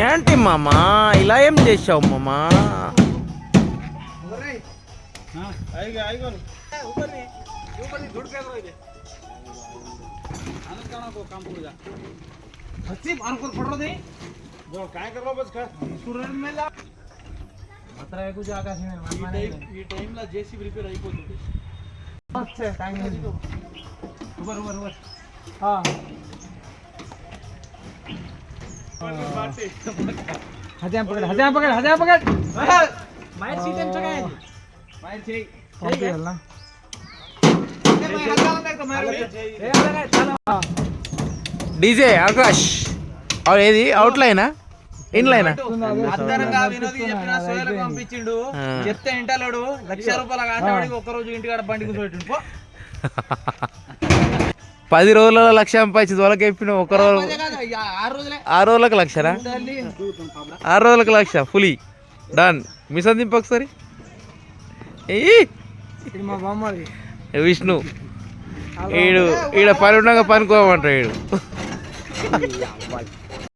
ఏంటి మామా ఇలా ఏం చేసావు మామా ఈ టైంలో జేసీబీ రిపేర్ అయిపోతుంది हजार पकड़ हजार पकड़ हजार पकड़ मायर सीट एम सगळ्या मायर చేయి पंप ना డీజే ఆకాష్ ఆ, ఏది అవుట్ లైనా ఇన్ లైనా అద్దరంగా వినోది చెప్పిన సోయలకు పంపించిండు ఆ. చెప్తే ఇంటలోడు లక్ష రూపాయల ఆశపడి ఒక్క రోజు ఇంటికాడ బండి కూర్చోబెట్టిండు పో. పది రోజులలో లక్ష సంపాదించి వాళ్ళకి చెప్పిన ఒక రోజు ఆరు రోజులే. ఆరు రోజులకు లక్షనా. ఆరు రోజులకు లక్ష ఫులీ. డన్ మిషన్ దింపు ఒకసారి. విష్ణు. ఈడు ఈడ పని ఉండగా పనుకోమంటాడు ఈడు.